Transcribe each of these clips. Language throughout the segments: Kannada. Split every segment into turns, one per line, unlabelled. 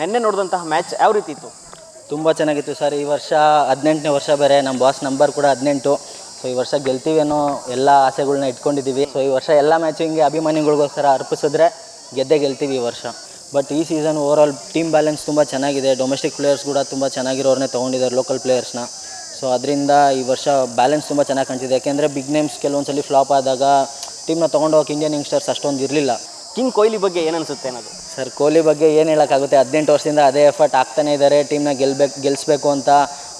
ನಿನ್ನೆ ನೋಡಿದಂತಹ ಮ್ಯಾಚ್ ಯಾವ ರೀತಿ ಇತ್ತು?
ತುಂಬ ಚೆನ್ನಾಗಿತ್ತು ಸರ್. ಈ ವರ್ಷ ಹದಿನೆಂಟನೇ ವರ್ಷ ಬೇರೆ, ನಮ್ಮ ಬಾಸ್ ನಂಬರ್ ಕೂಡ ಹದಿನೆಂಟು. ಸೊ ಈ ವರ್ಷ ಗೆಲ್ತೀವಿ ಅನ್ನೋ ಎಲ್ಲ ಆಸೆಗಳನ್ನ ಇಟ್ಕೊಂಡಿದ್ದೀವಿ. ಸೊ ಈ ವರ್ಷ ಎಲ್ಲ ಮ್ಯಾಚು ಹಿಂಗೆ ಅಭಿಮಾನಿಗಳಿಗೋಸ್ಕರ ಅರ್ಪಿಸಿದ್ರೆ ಗೆದ್ದೇ ಗೆಲ್ತೀವಿ ಈ ವರ್ಷ. ಬಟ್ ಈ season overall team balance ತುಂಬ ಚೆನ್ನಾಗಿದೆ. ಡೊಮೆಸ್ಟಿಕ್ ಪ್ಲೇಯರ್ಸ್ ಕೂಡ ತುಂಬ ಚೆನ್ನಾಗಿರೋರನ್ನೇ ತೊಗೊಂಡಿದ್ದಾರೆ ಲೋಕಲ್ ಪ್ಲೇಯರ್ಸ್ನ ಸೊ ಅದರಿಂದ ಈ ವರ್ಷ ಬ್ಯಾಲೆನ್ಸ್ ತುಂಬ ಚೆನ್ನಾಗಿ ಕಾಣ್ತಿದೆ. ಯಾಕೆಂದರೆ ಬಿಗ್ ನೇಮ್ಸ್ ಕೆಲವೊಂದ್ಸಲಿ ಫ್ಲಾಪ್ ಆದಾಗ ಟೀಮ್ನ ತೊಗೊಂಡೋಗಕ್ಕೆ ಇಂಡಿಯನ್ ಯಂಗ್ಸ್ಟರ್ಸ್ ಅಷ್ಟೊಂದು ಇರಲಿಲ್ಲ.
ಕಿಂಗ್ ಕೊಹ್ಲಿ ಬಗ್ಗೆ ಏನನ್ಸುತ್ತೆ ಅನ್ನೋದು?
ಸರ್ ಕೊಹ್ಲಿ ಬಗ್ಗೆ ಏನು ಹೇಳೋಕ್ಕಾಗುತ್ತೆ? ಹದಿನೆಂಟು ವರ್ಷದಿಂದ ಅದೇ ಎಫರ್ಟ್ ಆಗ್ತಾನೆ ಇದ್ದಾರೆ ಟೀಮ್ನ ಗೆಲ್ಬೇಕು ಗೆಲ್ಲಿಸ್ಬೇಕು ಅಂತ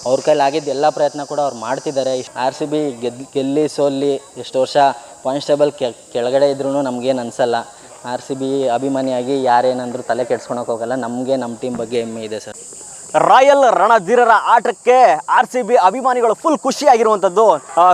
ಅವ್ರ ಕೈಲಿ ಆಗಿದ್ದ ಎಲ್ಲ ಪ್ರಯತ್ನ ಕೂಡ ಅವ್ರು ಮಾಡ್ತಿದ್ದಾರೆ ಆರ್ ಸಿ ಬಿ ಗೆದ್, ಗೆಲ್ಲಿ, ಸೋಲ್ಲಿ ಎಷ್ಟು ವರ್ಷ ಕಾನ್ಸ್ಟೇಬಲ್ ಟೇಬಲ್ ಕೆಳಗಡೆ ಇದ್ರೂ ನಮಗೇನು ಅನಿಸಲ್ಲ. ಆರ್ ಸಿ ಬಿ ಅಭಿಮಾನಿಯಾಗಿ ಯಾರೇನಂದ್ರೂ ತಲೆ ಕೆಡ್ಸ್ಕೊಳಕ್ಕೆ ಹೋಗಲ್ಲ. ನಮಗೆ ನಮ್ಮ ಟೀಮ್ ಬಗ್ಗೆ ಹೆಮ್ಮೆ ಇದೆ ಸರ್
ರಾಯಲ್ ರಣಧೀರರ ಆಟಕ್ಕೆ ಆರ್ ಸಿ ಬಿ ಅಭಿಮಾನಿಗಳು ಫುಲ್ ಖುಷಿಯಾಗಿರುವಂಥದ್ದು.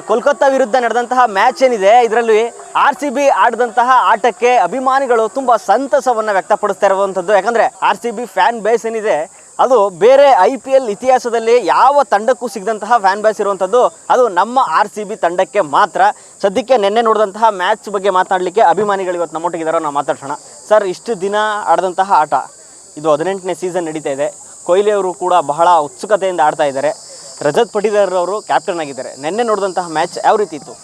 ಕೋಲ್ಕತ್ತಾ ವಿರುದ್ಧ ನಡೆದಂತಹ ಮ್ಯಾಚ್ ಏನಿದೆ, ಇದರಲ್ಲಿ ಆರ್ ಸಿ ಬಿ ಆಡಿದಂತಹ ಆಟಕ್ಕೆ ಅಭಿಮಾನಿಗಳು ತುಂಬಾ ಸಂತಸವನ್ನ ವ್ಯಕ್ತಪಡಿಸ್ತಾ ಇರುವಂಥದ್ದು. ಯಾಕಂದ್ರೆ R C B fan base ಏನಿದೆ, ಅದು ಬೇರೆ ಐ ಪಿ ಎಲ್ ಇತಿಹಾಸದಲ್ಲಿ ಯಾವ ತಂಡಕ್ಕೂ ಸಿಗದಂತಹ ಫ್ಯಾನ್ ಬೇಸ್ ಇರುವಂಥದ್ದು. ಅದು ನಮ್ಮ ಆರ್ ಸಿ ಬಿ ತಂಡಕ್ಕೆ ಮಾತ್ರ. ಸದ್ಯಕ್ಕೆ ನಿನ್ನೆ ನೋಡಿದಂತಹ ಮ್ಯಾಚ್ ಬಗ್ಗೆ ಮಾತನಾಡಲಿಕ್ಕೆ ಅಭಿಮಾನಿಗಳು ಇವತ್ತು ನಮ್ಮೊಟ್ಟಿಗಿದಾರೋ ನಾವು ಮಾತಾಡೋಣ ಸರ್, ಇಷ್ಟು ದಿನ ಆಡಿದಂತಹ ಆಟ, ಇದು ಹದಿನೆಂಟನೇ ಸೀಸನ್ ನಡೀತಾ ಇದೆ. ಕೊಹ್ಲಿ ಅವರು ಕೂಡ ಬಹಳ ಉತ್ಸುಕತೆಯಿಂದ ಆಡ್ತಾ ಇದ್ದಾರೆ. ರಜತ್ ಪಟಿದಾರ್ ಅವರು ಕ್ಯಾಪ್ಟನ್ ಆಗಿದ್ದಾರೆ. ನಿನ್ನೆ ನೋಡಿದಂತಹ ಮ್ಯಾಚ್ ಯಾವ ರೀತಿ ಇತ್ತು?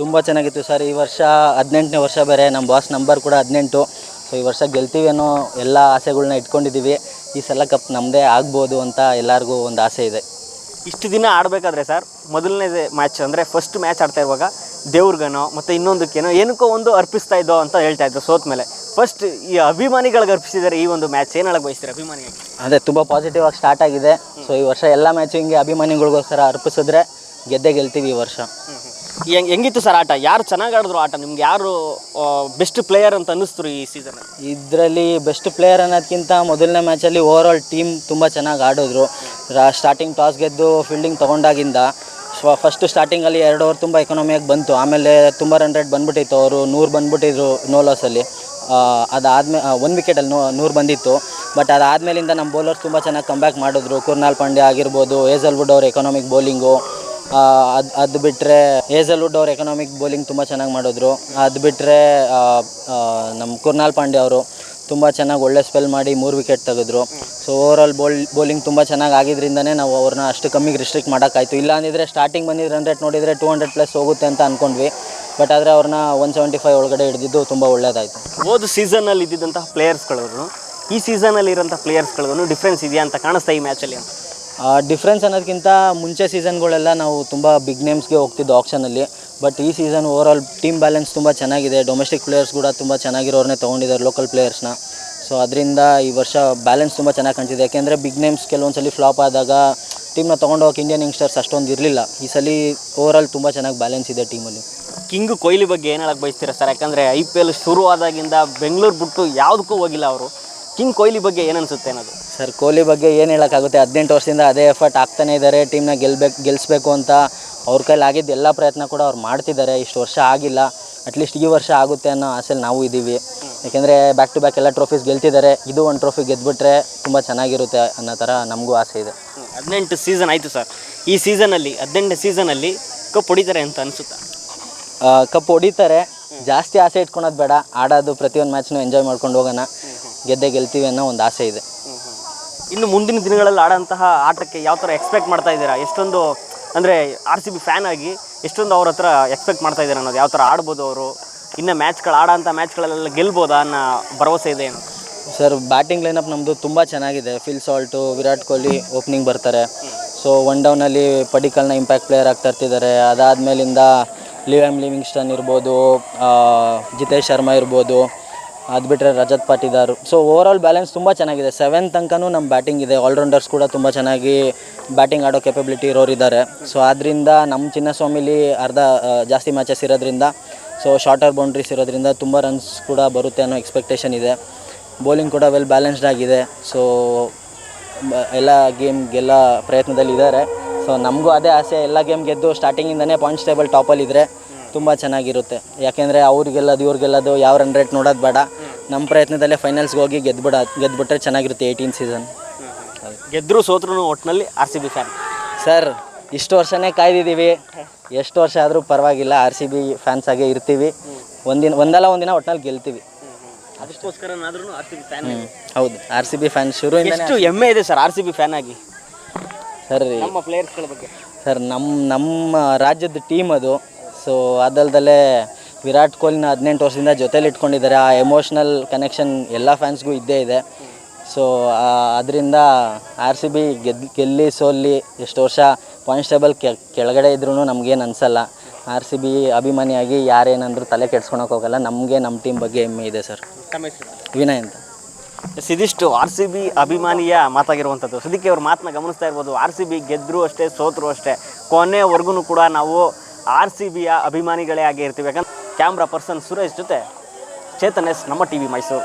ತುಂಬ ಚೆನ್ನಾಗಿತ್ತು ಸರ್ ಈ ವರ್ಷ ಹದಿನೆಂಟನೇ ವರ್ಷ ಬೇರೆ. ನಮ್ಮ ಬಾಸ್ ನಂಬರ್ ಕೂಡ ಹದಿನೆಂಟು. ಸೊ ಈ ವರ್ಷ ಗೆಲ್ತೀವಿ ಅನ್ನೋ ಎಲ್ಲ ಆಸೆಗಳನ್ನ ಇಟ್ಕೊಂಡಿದ್ದೀವಿ ಈ ಸಲ ಕಪ್ ನಮ್ಮದೇ ಆಗ್ಬೋದು ಅಂತ ಎಲ್ಲರಿಗೂ ಒಂದು ಆಸೆ ಇದೆ.
ಇಷ್ಟು ದಿನ ಆಡಬೇಕಾದ್ರೆ ಸರ್ ಮೊದಲನೇ ಮ್ಯಾಚ್ ಅಂದರೆ ಫಸ್ಟ್ ಮ್ಯಾಚ್ ಆಡ್ತಾ ಇರುವಾಗ ದೇವ್ರಿಗನೋ ಮತ್ತು ಇನ್ನೊಂದಕ್ಕೇನೋ ಏನಕ್ಕೋ ಒಂದು ಅರ್ಪಿಸ್ತಾ ಇದ್ದೋ ಅಂತ ಹೇಳ್ತಾ ಇದ್ದೋ ಸೋತ್ ಮೇಲೆ ಫಸ್ಟ್ ಈ ಅಭಿಮಾನಿಗಳಿಗೆ ಅರ್ಪಿಸಿದ್ದಾರೆ ಈ ಒಂದು ಮ್ಯಾಚ್ ಏನು ಹೇಳಕ್ ಬಯಸ್ತಾರೆ ಅಭಿಮಾನಿಯಾಗಿ?
ಅದೇ ತುಂಬ ಪಾಸಿಟಿವ್ ಆಗಿ ಸ್ಟಾರ್ಟ್ ಆಗಿದೆ. ಸೊ ಈ ವರ್ಷ ಎಲ್ಲ ಮ್ಯಾಚು ಹಿಂಗೆ ಅಭಿಮಾನಿಗಳಿಗೋಸ್ಕರ ಅರ್ಪಿಸಿದ್ರೆ ಗೆದ್ದೆ ಗೆಲ್ತೀವಿ ಈ ವರ್ಷ.
ಹೆಂಗ್ ಹೆಂಗಿತ್ತು ಸರ್ ಆಟ? ಯಾರು ಚೆನ್ನಾಗಿ ಆಡಿದ್ರು ಆಟ? ನಿಮ್ಗೆ ಯಾರು ಬೆಸ್ಟ್ ಪ್ಲೇಯರ್ ಅಂತ ಅನ್ನಿಸ್ತು ಈ ಸೀಸನ್
ಇದರಲ್ಲಿ ಬೆಸ್ಟ್ ಪ್ಲೇಯರ್ ಅನ್ನೋದಕ್ಕಿಂತ ಮೊದಲನೇ ಮ್ಯಾಚಲ್ಲಿ ಓವರ್ ಆಲ್ ಟೀಮ್ ತುಂಬ ಚೆನ್ನಾಗಿ ಆಡಿದ್ರು. ಸ್ಟಾರ್ಟಿಂಗ್ ಟಾಸ್ ಗೆದ್ದು ಫೀಲ್ಡಿಂಗ್ ತೊಗೊಂಡಾಗಿಂದ ಫಸ್ಟ್ ಸ್ಟಾರ್ಟಿಂಗಲ್ಲಿ ಎರಡು ಓವರ್ ತುಂಬ ಎಕನಾಮಿಯಾಗಿ ಬಂತು. ಆಮೇಲೆ ತುಂಬ ರನ್ ರೇಟ್ ಬಂದ್ಬಿಟ್ಟಿತ್ತು. ಅವರು ನೂರು ಬಂದ್ಬಿಟ್ಟಿದ್ರು ನೋ ಅದಾದ್ಮೇಲೆ ಒಂದು ವಿಕೆಟಲ್ಲಿ ನೂರು ಬಂದಿತ್ತು. ಬಟ್ ಅದಾದಮೇಲಿಂದ ನಮ್ಮ ಬೌಲರ್ಸ್ ತುಂಬ ಚೆನ್ನಾಗಿ ಕಂಬ್ಯಾಕ್ ಮಾಡಿದ್ರು. ಕುರ್ನಾಲ್ ಪಾಂಡೆ ಆಗಿರ್ಬೋದು ಏಜಲ್ವುಡ್ ಅವ್ರ ಎಕನಾಮಿಕ್ ಬೌಲಿಂಗು ಅದು ಅದು ಬಿಟ್ಟರೆ ಏಜಲ್ವುಡ್ ಅವ್ರ ಎಕನಾಮಿಕ್ ಬೌಲಿಂಗ್ ತುಂಬ ಚೆನ್ನಾಗಿ ಮಾಡಿದ್ರು. ಅದು ಬಿಟ್ಟರೆ ನಮ್ಮ ಕುರ್ನಾಲ್ ಪಾಂಡೆ ಅವರು ತುಂಬ ಚೆನ್ನಾಗಿ ಒಳ್ಳೆ ಸ್ಪೆಲ್ ಮಾಡಿ ಮೂರು ವಿಕೆಟ್ ತೆಗೆದ್ರು. So overall bowl bowling ತುಂಬ ಚೆನ್ನಾಗಿ ಆಗಿದ್ದರಿಂದನೇ ನಾವು ಅವ್ರನ್ನ ಅಷ್ಟು ಕಮ್ಮಿಗೆ ರಿಸ್ಟ್ರಿಕ್ಟ್ ಮಾಡೋಕ್ಕಾಯ್ತು ಇಲ್ಲ ಅಂದಿದ್ರೆ ಸ್ಟಾರ್ಟಿಂಗ್ ಬಂದಿದ್ದು ರನ್ ರೇಟ್ ನೋಡಿದರೆ ಟೂ ಹಂಡ್ರೆಡ್ ಪ್ಲಸ್ ಹೋಗುತ್ತೆ ಅಂತ ಅಂದ್ಕೊಂಡ್ವಿ ಬಟ್ ಆದರೆ ಅವ್ರನ್ನ ಒನ್ ಸೆವೆಂಟಿ ಫೈವ್ ಒಳಗಡೆ ಹಿಡಿದಿದ್ದು ತುಂಬ ಒಳ್ಳೆಯದಾಯಿತು
ಹೋದ ಸೀಸನ್ನಲ್ಲಿ ಇದ್ದಿದ್ದಂತಹ ಪ್ಲೇಯರ್ಸ್ಗಳಿಗೂ ಈ ಸೀಸನಲ್ಲಿ ಇರೋಂಥ ಪ್ಲೇಯರ್ಸ್ಗಳಿಗೂ ಡಿಫ್ರೆನ್ಸ್ ಇದೆಯಾ ಅಂತ ಕಾಣಿಸ್ತಾ ಈ ಮ್ಯಾಚಲ್ಲಿ ಅಂತ?
ಡಿಫ್ರೆನ್ಸ್ ಅನ್ನೋದಕ್ಕಿಂತ ಮುಂಚೆ ಸೀಸನ್ಗಳೆಲ್ಲ ನಾವು ತುಂಬ ಬಿಗ್ ನೇಮ್ಸ್ಗೆ ಹೋಗ್ತಿದ್ದು ಆಪ್ಷನಲ್ಲಿ ಬಟ್ ಈ season overall team balance ತುಂಬ ಚೆನ್ನಾಗಿದೆ. ಡೊಮೆಸ್ಟಿಕ್ ಪ್ಲೇಯರ್ಸ್ ಕೂಡ ತುಂಬ ಚೆನ್ನಾಗಿರೋರನ್ನೇ ತೊಗೊಂಡಿದ್ದಾರೆ ಲೋಕಲ್ ಪ್ಲೇಯರ್ಸ್ನ ಸೊ ಅದರಿಂದ ಈ ವರ್ಷ ಬ್ಯಾಲೆನ್ಸ್ ತುಂಬ ಚೆನ್ನಾಗಿ ಕಾಣ್ತಿದೆ. ಯಾಕೆಂದರೆ ಬಿಗ್ ನೇಮ್ಸ್ ಕೆಲವೊಂದ್ಸಲಿ ಫ್ಲಾಪ್ ಆದಾಗ ಟೀಮ್ನ ತೊಗೊಂಡೋಗಕ್ಕೆ ಇಂಡಿಯನ್ ಯಂಗ್ಸ್ಟರ್ಸ್ ಅಷ್ಟೊಂದು ಇರಲಿಲ್ಲ. ಈ ಸಲ ಓವರ್ ಆಲ್ ತುಂಬ ಚೆನ್ನಾಗಿ ಬ್ಯಾಲೆನ್ಸ್ ಇದೆ ಟೀಮಲ್ಲಿ
ಕಿಂಗ್ ಕೊಹ್ಲಿ ಬಗ್ಗೆ ಏನು ಹೇಳಕ್ಕೆ ಬಯಸ್ತೀರಾ ಸರ್? ಯಾಕಂದರೆ ಐ ಪಿ ಎಲ್ ಶುರು ಆದಾಗಿಂದ ಬೆಂಗಳೂರು ಬಿಟ್ಟು ಯಾವುದಕ್ಕೂ ಹೋಗಿಲ್ಲ ಅವರು. ಕಿಂಗ್ ಕೊಹ್ಲಿ ಬಗ್ಗೆ ಏನು ಅನ್ಸುತ್ತೆ ಅನ್ನೋದು?
ಸರ್ ಕೊಹ್ಲಿ ಬಗ್ಗೆ ಏನು ಹೇಳೋಕ್ಕಾಗುತ್ತೆ? ಹದಿನೆಂಟು ವರ್ಷದಿಂದ ಅದೇ ಎಫರ್ಟ್ ಆಗ್ತಾನೆ ಇದ್ದಾರೆ ಟೀಮ್ನ ಗೆಲ್ಬೇಕು ಗೆಲ್ಲಿಸ್ಬೇಕು ಅಂತ. ಅವ್ರ ಕೈಲಿ ಆಗಿದ್ದ ಎಲ್ಲ ಪ್ರಯತ್ನ ಕೂಡ ಅವ್ರು ಮಾಡ್ತಿದ್ದಾರೆ ಇಷ್ಟು ವರ್ಷ ಆಗಿಲ್ಲ. ಅಟ್ಲೀಸ್ಟ್ ಈ ವರ್ಷ ಆಗುತ್ತೆ ಅನ್ನೋ ಆಸೆಲಿ ನಾವು ಇದ್ದೀವಿ ಯಾಕೆಂದರೆ ಬ್ಯಾಕ್ ಟು ಬ್ಯಾಕ್ ಎಲ್ಲ ಟ್ರೋಫೀಸ್ ಗೆಲ್ತಿದ್ದಾರೆ ಇದು ಒಂದು ಟ್ರೋಫಿ ಗೆದ್ದುಬಿಟ್ರೆ ತುಂಬ ಚೆನ್ನಾಗಿರುತ್ತೆ ಅನ್ನೋ ಥರ ನಮಗೂ ಆಸೆ ಇದೆ.
ಹದಿನೆಂಟು ಸೀಸನ್ ಆಯಿತು ಸರ್. ಈ ಸೀಸನಲ್ಲಿ ಹದಿನೆಂಟು ಸೀಸನಲ್ಲಿ ಕಪ್ ಹೊಡಿತಾರೆ ಅಂತ ಅನಿಸುತ್ತಾ?
ಕಪ್ ಹೊಡಿತಾರೆ. ಜಾಸ್ತಿ ಆಸೆ ಇಟ್ಕೊಳೋದು ಬೇಡ. ಆಡೋದು ಪ್ರತಿಯೊಂದು ಮ್ಯಾಚ್ನು ಎಂಜಾಯ್ ಮಾಡ್ಕೊಂಡು ಹೋಗೋಣ. ಗೆದ್ದೆ ಗೆಲ್ತೀವಿ ಅನ್ನೋ ಒಂದು ಆಸೆ ಇದೆ.
ಇನ್ನು ಮುಂದಿನ ದಿನಗಳಲ್ಲಿ ಆಡೋಂತಹ ಆಟಕ್ಕೆ ಯಾವ ಥರ ಎಕ್ಸ್ಪೆಕ್ಟ್ ಮಾಡ್ತಾ ಇದ್ದೀರಾ? ಎಷ್ಟೊಂದು ಅಂದರೆ ಆರ್ ಸಿ ಬಿ ಫ್ಯಾನ್ ಆಗಿ ಎಷ್ಟೊಂದು ಅವ್ರ ಹತ್ರ ಎಕ್ಸ್ಪೆಕ್ಟ್ ಮಾಡ್ತಾ ಇದ್ದೀರಾ ಅನ್ನೋದು? ಯಾವ ಥರ ಆಡ್ಬೋದು ಅವರು? ಇನ್ನು ಮ್ಯಾಚ್ಗಳು ಆಡೋಂಥ ಮ್ಯಾಚ್ಗಳಲ್ಲೆಲ್ಲ ಗೆಲ್ಬೋದಾ ಅನ್ನೋ ಭರವಸೆ ಇದೆ ಏನು?
ಸರ್ ಬ್ಯಾಟಿಂಗ್ ಲೈನಪ್ ನಮ್ಮದು ತುಂಬ ಚೆನ್ನಾಗಿದೆ. Phil Salt Virat Kohli opening ಬರ್ತಾರೆ. ಸೊ ಒನ್ ಡೌನಲ್ಲಿ ಪಡಿಕಲ್ನ ಇಂಪ್ಯಾಕ್ಟ್ ಪ್ಲೇಯರ್ ಆಗ್ತಾ ತರ್ತಿದ್ದಾರೆ ಅದಾದಮೇಲಿಂದ ಲಿವಮ್ ಲಿವಿಂಗ್ಸ್ಟನ್ ಇರ್ಬೋದು ಜಿತೇಶ್ ಶರ್ಮಾ ಇರ್ಬೋದು, ಅದು ಬಿಟ್ಟರೆ Rajat Patidar. So over balance ತುಂಬ ಚೆನ್ನಾಗಿದೆ. ಸೆವೆನ್ ತನಕನೂ ನಮ್ಮ ಬ್ಯಾಟಿಂಗ್ ಇದೆ. ಆಲ್ರೌಂಡರ್ಸ್ ಕೂಡ ತುಂಬ ಚೆನ್ನಾಗಿ ಬ್ಯಾಟಿಂಗ್ ಆಡೋ ಕೆಪಬಿಲಿಟಿ ಇರೋರಿದ್ದಾರೆ ಸೊ ಆದ್ದರಿಂದ ನಮ್ಮ ಚಿನ್ನಸ್ವಾಮಿಲಿ ಅರ್ಧ ಜಾಸ್ತಿ ಮ್ಯಾಚಸ್ ಇರೋದ್ರಿಂದ ಸೊ ಶಾರ್ಟರ್ ಬೌಂಡ್ರೀಸ್ ಇರೋದ್ರಿಂದ ತುಂಬ ರನ್ಸ್ ಕೂಡ ಬರುತ್ತೆ ಅನ್ನೋ ಎಕ್ಸ್ಪೆಕ್ಟೇಷನ್ ಇದೆ. ಬೌಲಿಂಗ್ ಕೂಡ ವೆಲ್ ಬ್ಯಾಲೆನ್ಸ್ಡ್ ಆಗಿದೆ. ಸೊ ಎಲ್ಲ ಗೇಮ್ಗೆಲ್ಲ ಪ್ರಯತ್ನದಲ್ಲಿದ್ದಾರೆ ಸೊ ನಮಗೂ ಅದೇ ಆಸೆ ಎಲ್ಲ ಗೇಮ್ ಗೆದ್ದು ಸ್ಟಾರ್ಟಿಂಗಿಂದನೇ ಪಾಯಿಂಟ್ಸ್ ಟೇಬಲ್ ಟಾಪಲ್ಲಿ ಇದ್ದರೆ ತುಂಬ ಚೆನ್ನಾಗಿರುತ್ತೆ. ಯಾಕೆಂದರೆ ಅವ್ರಿಗೆಲ್ಲದು ಇವ್ರಿಗೆಲ್ಲದು ಯಾವ ರನ್ ರೇಟ್ ನೋಡೋದು ಬೇಡ. ನಮ್ಮ ಪ್ರಯತ್ನದಲ್ಲೇ ಫೈನಲ್ಸ್ಗೆ ಹೋಗಿ ಗೆದ್ಬಿಡ ಗೆದ್ಬಿಟ್ರೆ ಚೆನ್ನಾಗಿರುತ್ತೆ ಏಯ್ಟೀನ್ ಸೀಸನ್
ಗೆದ್ದರು ಸೋತ್ರು ಒಟ್ಟಿನಲ್ಲಿ R C B fan
sir ಇಷ್ಟು ವರ್ಷನೇ ಕಾಯ್ದಿದ್ದೀವಿ. ಎಷ್ಟು ವರ್ಷ ಆದರೂ ಪರವಾಗಿಲ್ಲ ಆರ್ ಸಿ ಬಿ ಫ್ಯಾನ್ಸ್ ಆಗೇ ಇರ್ತೀವಿ. ಒಂದಿನ ಒಂದಲ್ಲ ಒಂದಿನ ಒಟ್ನಲ್ಲಿ ಗೆಲ್ತೀವಿ.
ಅದಕ್ಕೋಸ್ಕರ ಆರ್ ಸಿ ಬಿ ಫ್ಯಾನ್.
ಹೌದು ಆರ್ ಸಿ ಬಿ ಫ್ಯಾನ್
ಶುರು ಹೆಮ್ಮೆ ಇದೆ sir R C B fan ಆಗಿ.
ಸರ್
ನಮ್ಮ ಪ್ಲೇಯರ್ಸ್ಗಳ ಬಗ್ಗೆ.
ಸರ್ ನಮ್ಮ ನಮ್ಮ ರಾಜ್ಯದ ಟೀಮ್ ಅದು. ಸೊ ಅದಲ್ದಲ್ಲೇ ವಿರಾಟ್ ಕೊಹ್ಲಿನ ಹದಿನೆಂಟು ವರ್ಷದಿಂದ ಜೊತೇಲಿ ಇಟ್ಕೊಂಡಿದ್ದಾರೆ. ಆ ಎಮೋಷ್ನಲ್ ಕನೆಕ್ಷನ್ ಎಲ್ಲ ಫ್ಯಾನ್ಸ್ಗೂ ಇದ್ದೇ ಇದೆ. ಸೊ ಅದರಿಂದ ಆರ್ ಸಿ ಬಿ ಗೆದ್ ಗೆಲ್ಲಿ ಸೋಲ್ಲಿ ಎಷ್ಟು ವರ್ಷ ಕಾನ್ಸ್ಟೇಬಲ್ ಟೇಬಲ್ ಕೆಳಗಡೆ ಇದ್ರೂ ನಮಗೇನು ಅನಿಸಲ್ಲ. ಆರ್ ಸಿ ಬಿ ಅಭಿಮಾನಿಯಾಗಿ ಯಾರೇನಂದ್ರೂ ತಲೆ ಕೆಡ್ಸ್ಕೊಳಕ್ಕೆ ಹೋಗಲ್ಲ. ನಮಗೆ ನಮ್ಮ ಟೀಮ್ ಬಗ್ಗೆ ಹೆಮ್ಮೆ ಇದೆ ಸರ್ ವಿನಯ್ ಅಂತ.
ಎಸ್ ಇದಿಷ್ಟು ಆರ್ ಸಿ ಬಿ ಅಭಿಮಾನಿಯ ಮಾತಾಗಿರುವಂಥದ್ದು. ಸದ್ಯಕ್ಕೆ ಅವ್ರ ಮಾತನ್ನ ಗಮನಿಸ್ತಾ ಇರ್ಬೋದು. ಆರ್ ಸಿ ಬಿ ಗೆದ್ದರೂ ಅಷ್ಟೇ, ಸೋತರು ಅಷ್ಟೇ. ಕೊನೆವರೆಗೂ ಕೂಡ ನಾವು ಆರ್ ಸಿ ಬಿಯ ಅಭಿಮಾನಿಗಳೇ ಆಗಿ ಇರ್ತೀವಿ. ಯಾಕಂದ್ರೆ ಕ್ಯಾಮ್ರಾ ಪರ್ಸನ್ ಸುರೇಶ್ ಜೊತೆ ಚೇತನ್ ಎಸ್ ನಮ್ಮ ಟಿ ವಿ ಮೈಸೂರು.